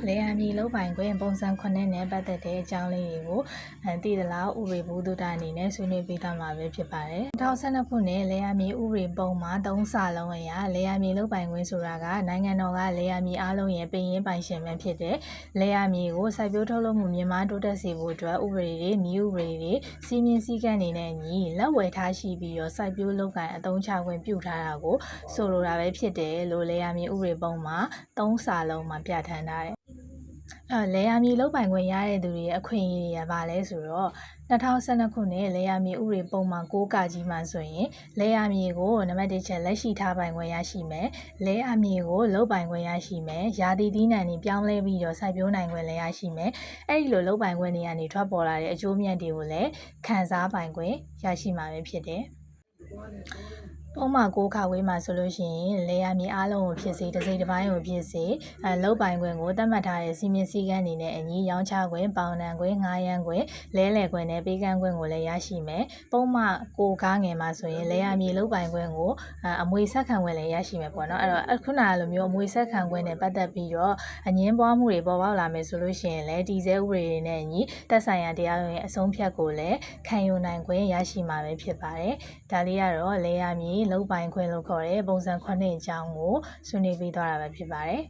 လာပါလေယာမြေလုံးပိုင်ခွင့်ပုံစံ9နဲ့ပတ်သက်တဲ့အကြောင်းလေးတွေကိုအတည်သလားဥရေဘူးတုဒအနေနဲ့ဆွေးနွေးပေးသွားမှာပဲဖြစ်ပါတယ်2012ခုနှစ်လေယာမြေဥရေပုံမှာ3စာလုံးအရာလေယာမြေလုံးပိုင်ခွင့်ဆိုတာကနိုင်ငံတော်ကလေယာမြေအားလုံးရဲ့ပြည်ရင်းပိုင်ရှင်ပဲဖြစ်တဲ့လေယာမြေကိုစိုက်ပျိုးထုတ်လုပ်မှုမြန်မာတိုးတက်စေဖို့အတွက်ဥပဒေတွေနည်းဥပဒေတွေစီမင်းစည်းကမ်းတွေနဲ့ညီလက်ဝယ်ထားရှိပြီးတော့စိုက်ပျိုးလုပ်ကိုင်အသုံးချခွင့်ပြုထားတာကိုဆိုလိုတာပဲဖြစ်တယ်လို့လေယာမြေဥရေပုံမှာ3စာလုံးမှာပြဋ္ဌာန်းထားတယ် အဲလေယာမြေလောက်ပိုင်ခွင့်ရတဲ့သူတွေရဲ့အခွင့်အရေးတွေကဘာလဲဆိုတော့2012ခုနှစ်လေယာမြေဥပဒေပုံမှန်6ကကြီးမှာဆိုရင်လေယာမြေကိုနံပါတ်1ချက်လက်ရှိထားပိုင်ခွင့်ရရှိမယ်လေယာမြေကိုလောက်ပိုင်ခွင့်ရရှိမယ်ယာတီသီးနှံတွေပြောင်းလဲပြီးတော့စိုက်ပျိုးနိုင်ခွင့်လည်းရရှိမယ်အဲ့ဒီလိုလောက်ပိုင်ခွင့်တွေကနေထွက်ပေါ်လာတဲ့အကျိုးမြတ်တွေကိုလည်းခံစားပိုင်ခွင့်ရရှိမှာပဲဖြစ်တယ်ပုံမှန်ကိုခါဝေးမှာဆိုလို့ရှိရင်လေယာမြေအားလုံးကိုဖြစ်စေတစ်စိတ်တစ်ပိုင်းကိုဖြစ်စေအဲလောက်ပိုင်ခွင့်ကိုသတ်မှတ်ထားတဲ့စီမင်းစည်းကမ်းတွေနဲ့အညီရောင်းချခွင့်ပေါင်နှံခွင့်ငှားရမ်းခွင့်လဲလှယ်ခွင့်နဲ့ပေးကမ်းခွင့်ကိုလည်းရရှိမယ်ပုံမှန်ကိုကားငယ်မှာဆိုရင်လေယာမြေလောက်ပိုင်ခွင့်ကိုအဲအမွေဆက်ခံခွင့်လည်းရရှိမယ်ပေါ့နော်အဲ့တော့အခုနကလိုမျိုးအမွေဆက်ခံခွင့်နဲ့ပတ်သက်ပြီးတော့အငင်းပွားမှုတွေပေါ်ပေါက်လာမယ်ဆိုလို့ရှိရင်လည်းဒီဇဲဥပဒေတွေနဲ့အညီတက်ဆိုင်ရာတရားရုံးရဲ့အဆုံးဖြတ်ကိုလည်းခံယူနိုင်ခွင့်ရရှိမှာပဲဖြစ်ပါတယ်ဒါလေးကတော့လေယာမြေလောက်ပိုင်ခွင့်လို့ခေါ်တဲ့ပုံစံ9အကြောင်းကိုဆွေးနွေးပေးသွားတာပဲဖြစ်ပါတယ်